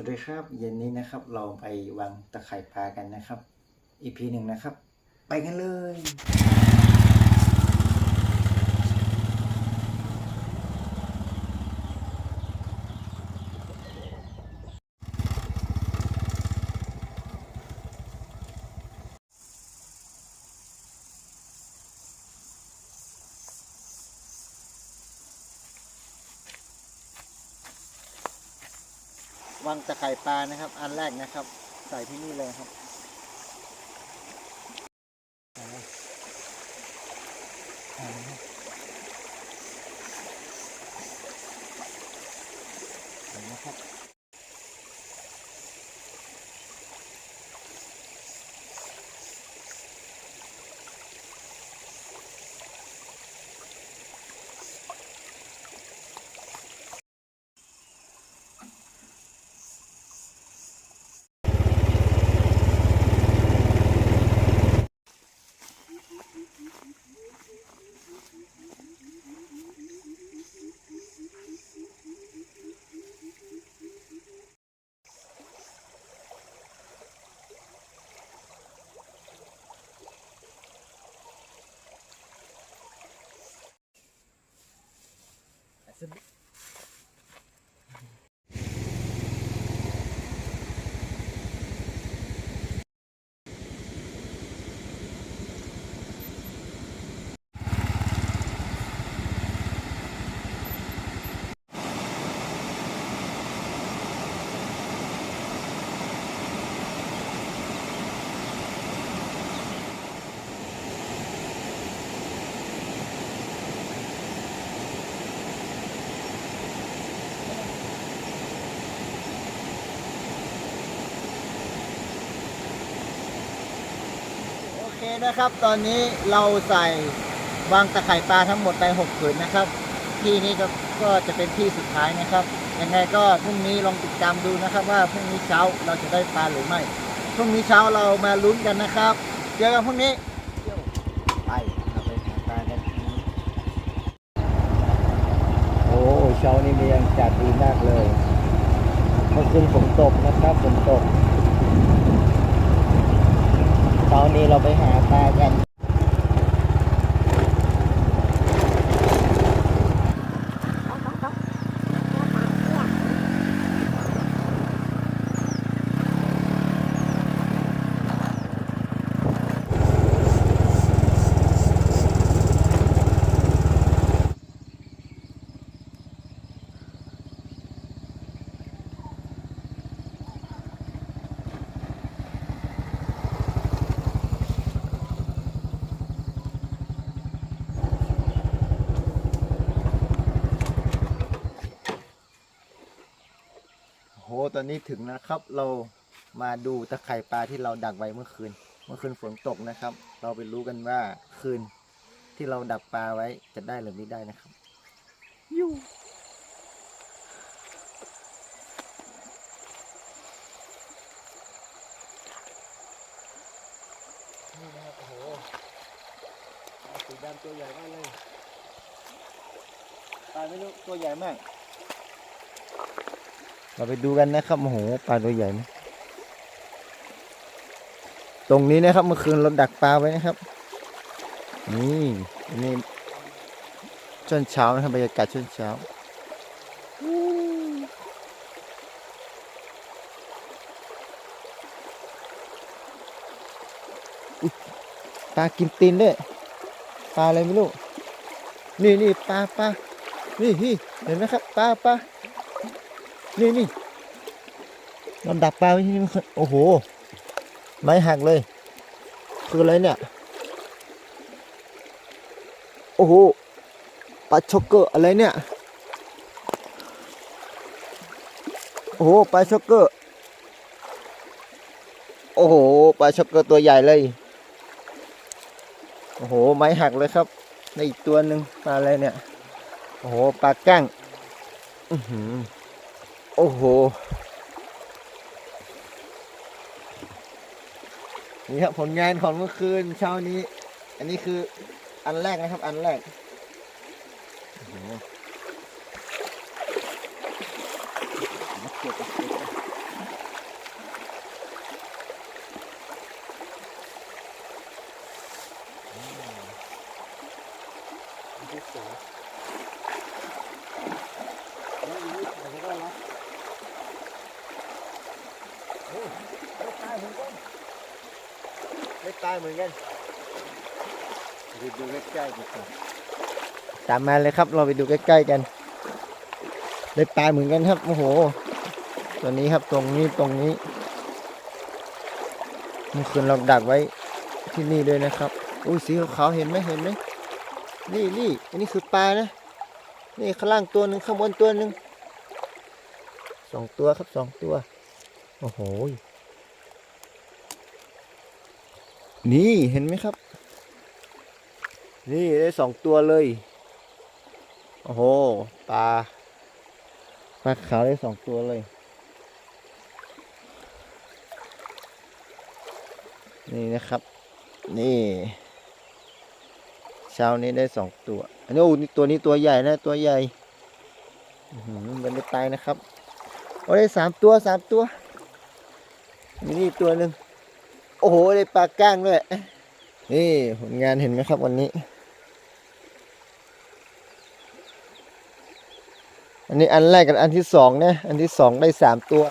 สวัสดีครับ เย็นนี้นะครับ เราไปวางตะไคร่ปลากันนะครับอีพีหนึ่งนะครับ ไปกันเลย วางตะไคร่ ปลานะครับ อันแรกนะครับ ใส่ที่นี่เลยครับ นะครับ ตอนนี้เราใส่วางตะไคร่ปลาทั้งหมดไปหกผืนนะครับ ที่นี้ก็ก็จะเป็นที่สุดท้ายนะครับ ยังไงก็พรุ่งนี้ลองติดตามดูนะครับ ว่าพรุ่งนี้เช้าเราจะได้ปลาหรือไม่พรุ่งนี้เช้าเรามาลุ้นกันนะครับเจอกันพรุ่งนี้ไปเราไปหาปลากันโอ้เช้านี้มีอากาศดีมากเลยเมื่อคืนฝนตกนะครับฝนตก เช้านี้เราไปหาปลากัน อนนี้ถึงนะครับ เรามาดูตะไคร่ปลาที่เราดักไว้เมื่อคืน เมื่อคืนฝนตกนะครับ เราไปรู้กันว่าคืนที่เราดักปลาไว้จะได้หรือไม่ได้นะครับยูนี่นะครับโอ้โหปลาสีดำตัวใหญ่มากเลยปลาไม่รู้ตัวใหญ่มาก เราไปดูกันนะครับโอ้โหปลาตัวใหญ่ไหมตรงนี้นะครับเมื่อคืนเราดักปลาไว้นะครับ นี่นี่ช่วงเช้านะครับบรรยากาศช่วงเช้าปลากินตีนด้วยปลาอะไรไม่รู้ นี่นี่ปลาปลานี่เห็นไหมครับปลาปลา นี่นี่เราดักปลาไว้ที่นี่โอ้โห ไม้หักเลย คืออะไรเนี่ย โอ้โห ปลาช็อกเกอร์อะไรเนี่ย โอ้โห ปลาช็อกเกอร์ โอ้โห ปลาช็อกเกอร์ตัวใหญ่เลย โอ้โห ไม้หักเลยครับ ในอีกตัวหนึ่งปลาอะไรเนี่ย โอ้โห ปลาก้ง อือหือ โอ้โห นี่ครับผลงานของเมื่อคืนเช้านี้ อันนี้คืออันแรกนะครับ อันแรกที่สอ เล็กตายเหมือนกันเล็กตายเหมือนกันไปดูใกล้ๆดีกว่าตามมาเลยครับ เราไปดูใกล้ๆกันเล็กตายเหมือนกันครับโอ้โห ตัวนี้ครับตรงนี้ตรงนี้เมื่อคืนเราดักไว้ที่นี่ด้วยนะครับอุ้ยสีขาวๆเห็นไหมเห็นไหมนี่นี่อันนี้คือปลานะ นี่ข้างล่างตัวหนึ่งข้างบนตัวหนึ่งสองตัวครับสองตัว โอ้โห นี่เห็นไหมครับ นี่ได้สองตัวเลย โอ้โหปลาปลาขาวได้สองตัวเลย นี่นะครับ นี่เช้านี้ได้สองตัวอันนี้โอ้นี่ตัวนี้ตัวใหญ่นะตัวใหญ่หือมันไม่ตายนะครับโอ้ได้สามตัวสามตัวมีนี่ตัวหนึ่ง โอ้โหได้ปลาก้างด้วย นี่ผลงานเห็นไหมครับวันนี้ อันนี้อันแรกกับอันที่สองนะ อันที่สองได้สามตัว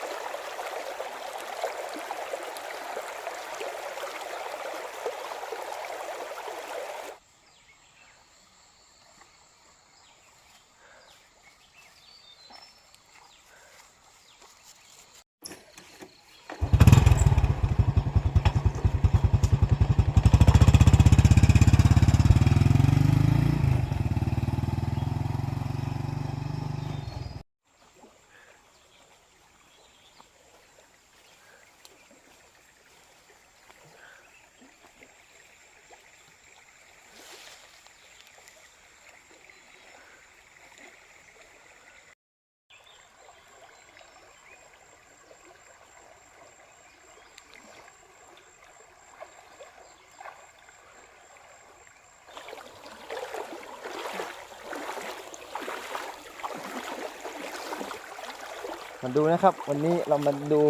มาดูนะครับ วันนี้เรามาดู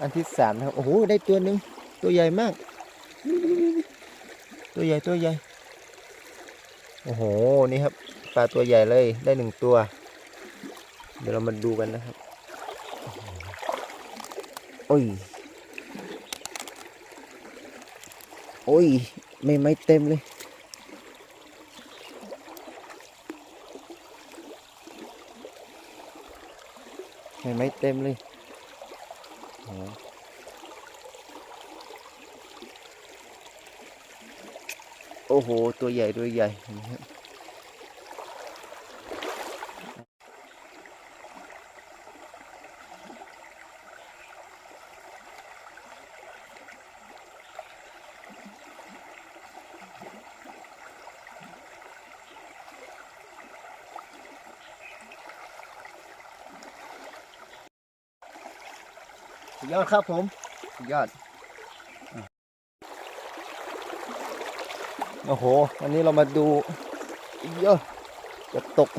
อันที่สามนะครับโอ้โหได้ตัวหนึ่งตัวใหญ่มาก ตัวใหญ่ตัวใหญ่โอ้โหนี่ครับปลาตัวใหญ่เลยได้หนึ่งตัว เดี๋ยวเรามาดูกันนะครับโอ้ยโอ้ยไม่ไม่เต็มเลย ไม่ไม่เต็มเลยโอ้โหโอ้โห ตัวใหญ่ตัวใหญ่เห็นไหมครับ สุดยอดครับผมสุดยอด โอ้โห วันนี้เรามาดูเยอะจะตก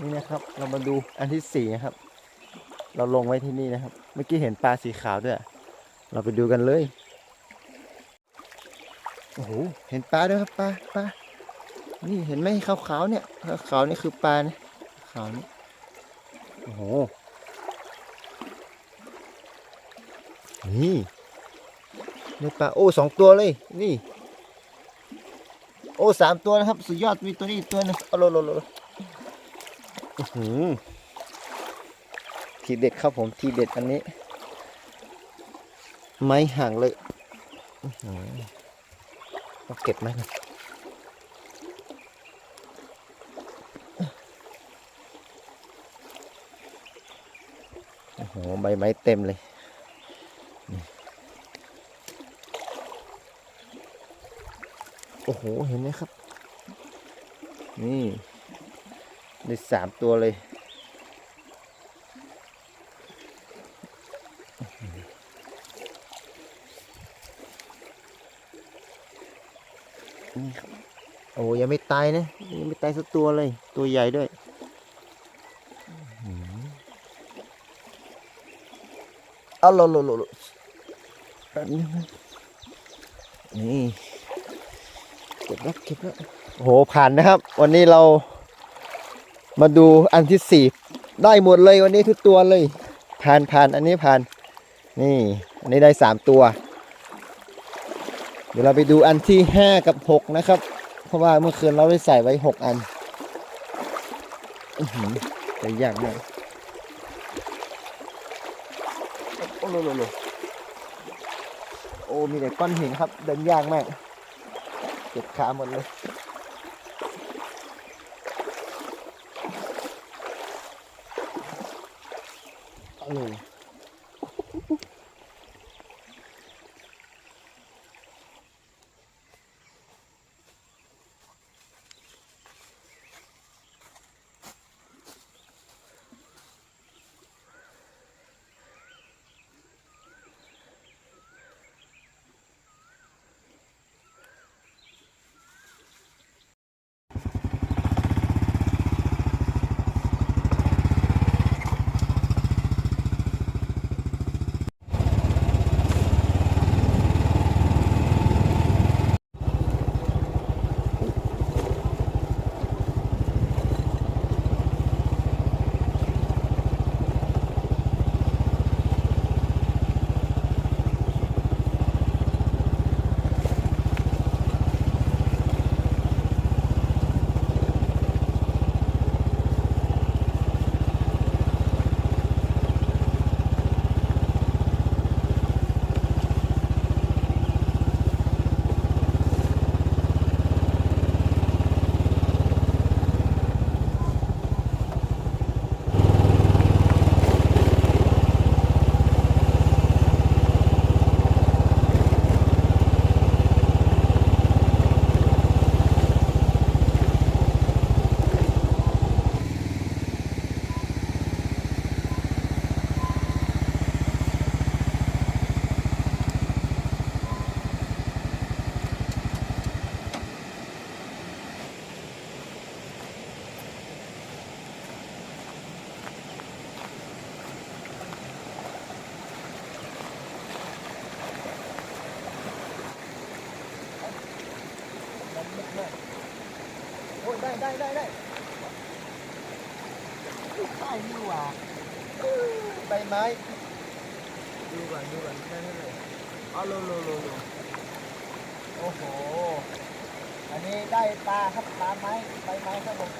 นี่นะครับ เรามาดูอันที่สี่นะครับ เราลงไว้ที่นี่นะครับ เมื่อกี้เห็นปลาสีขาวด้วย เราไปดูกันเลย โอ้โห เห็นปลาด้วยครับปลาปลา นี่เห็นไหมขาวๆเนี่ย ขาวๆนี่คือปลาเนี่ยขาวนี่โอ้โห นี่ในปลาโอ้สองตัวเลย นี่ โอ้สามตัวนะครับ สุดยอดมีตัวนี้ตัวนึงเอาโลโลโลโลทีเด็ดครับผมทีเด็ดอันนี้ ไม้ห่างเลยต้องเก็บไหมนะโอ้โหใบไม้เต็มเลย โอ้โห เห็นไหมครับ นี่ได้สามตัวเลย นี่ครับ โอ้ยังไม่ตายนะ ยังไม่ตายสักตัวเลย ตัวใหญ่ด้วยอื้อหือเอาลลลลนี่ แล้วเก็บแล้วโอ้โหผ่านนะครับ วันนี้เรามาดูอันที่สี่ได้หมดเลยวันนี้ทุกตัวเลย ผ่านผ่านอันนี้ผ่าน นี่อันนี้ได้สามตัว เดี๋ยวเราไปดูอันที่ห้ากับหกนะครับ เพราะว่าเมื่อคืนเราได้ใส่ไว้หกอันอือหือแต่ยากมากโอ้โหลโลโอ้มีแต่ก้อนหินครับเดินยากมาก เจ็บขาหมดเลยโอ้โหโอ้ ได้ได้ได้ได้ใช่นี่หว่าใบไม้ ดูก่อนดูก่อนได้เท่าไหร่เอาโลโลโลโลโอ้โห อันนี้ได้ปลาครับปลาไม้ใบไม้ครับผม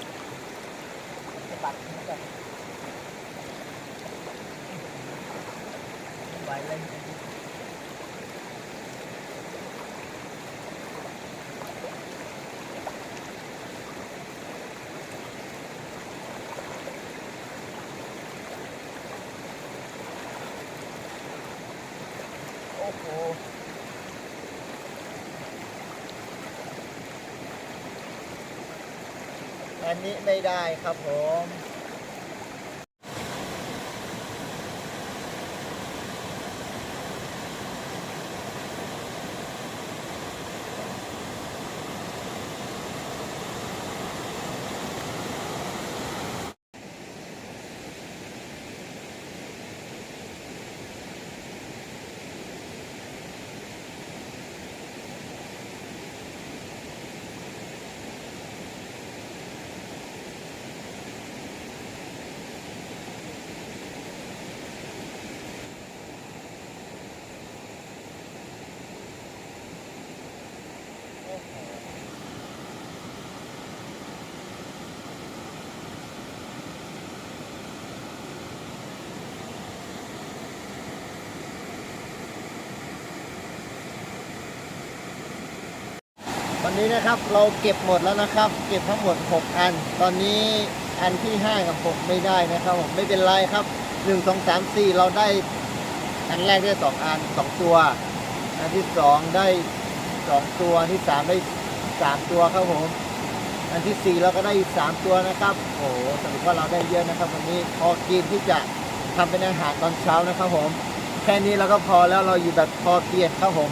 จะตัดเหมือนกันใบเลย โอ้โห อั นี้ไม่ได้ครับผม วันนี้นะครับเราเก็บหมดแล้วนะครับ เก็บทั้งหมด 6 อัน ตอนนี้อันที่ 5 กับ 6 ไม่ได้นะครับผมไม่เป็นไรครับ 1 2 3 4 เราได้อันแรกได้ 2 อัน 2 ตัว อันที่ 2 ได้ 2 ตัวอันที่ 3 ได้ 3 ตัวครับผมอันที่ 4 เราก็ได้อีก 3 ตัวนะครับ โอ้โหสรุปว่าเราได้เยอะนะครับ วันนี้พอกินที่จะทำเป็นอาหารตอนเช้านะครับผม แค่นี้เราก็พอแล้วเราอยู่แบบพอเพียงครับผม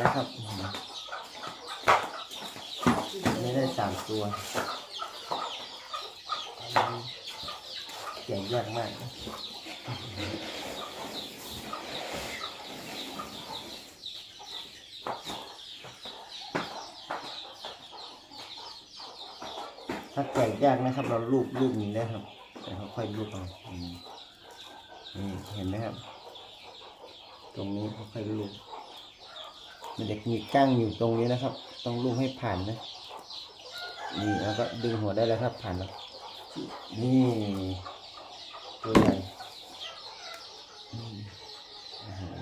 นะครับไม่ได้สามตัวใหญ่ยากมากถ้าใหญ่ยากนะครับ เราลูบลูบนี้นะครับแล้าค่อยลูบเอานี่เห็นไหมครับ ตรงนี้เขาค่อยลูบ มันจะมีก้างอยู่ตรงนี้นะครับ ต้องลูกให้ผ่านนะ นี่แล้วก็ดึงหัวได้แล้วครับผ่านแล้วนี่ตัวใหญ่อืมอื้อหือ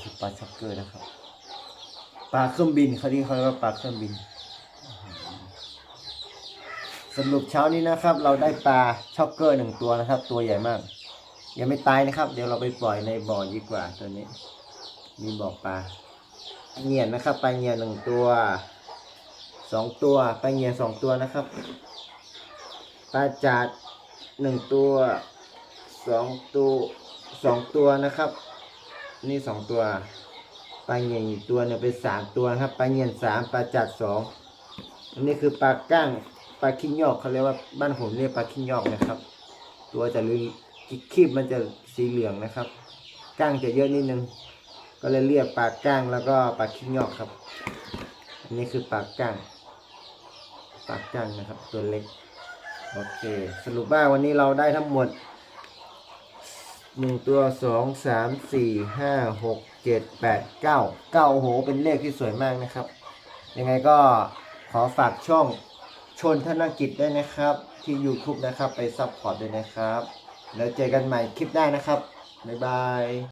คือปลาช็อกเกอร์นะครับ ปลาเครื่องบินเขาที่เขาเรียกว่าปลาเครื่องบิน สรุปเช้านี้นะครับ เราได้ปลาช็อกเกอร์หนึ่งตัวนะครับ ตัวใหญ่มาก ยังไม่ตายนะครับ เดี๋ยวเราไปปล่อยในบ่อดีกว่าตัวนี้ มีบ่อปลาเงียนนะครับปลาเงียนหนึ่งตัวสองตัวปลาเงียนสองตัวนะครับปลาจาดหนึ่งตัวสองตัวสองตัวนะครับ นี่สองตัว ปลาเงียนอีกตัวเนี่ยเป็นสามตัวครับปลาเงียนสามปลาจัดสองอันนี้คือปลาก้างปลาขี้ยอกเขาเรียกว่าบ้านผมเรียกปลาขี้ยอกนะครับ ตัวจะลืคีบมันจะสีเหลืองนะครับก้างจะเยอะนิดนึง ก็เลยเรียกปลาก้างแล้วก็ปลาขี้ยอกครับ อันนี้คือปลาก้างปลาก้างนะครับ ตัวเล็กโอเค สรุปว่าวันนี้เราได้ทั้งหมดหนึ่งตัวสองสามสี่ห้าหก เจ็ดแปดเก้าเก้าโอ้โหเป็นเลขที่สวยมากนะครับ ยังไงก็ขอฝากช่องชนธนกิจด้วยนะครับ ที่ YouTube นะครับ ไปซัพพอร์ตด้วยนะครับ แล้วเจอกันใหม่คลิปหน้านะครับ บ๊ายบาย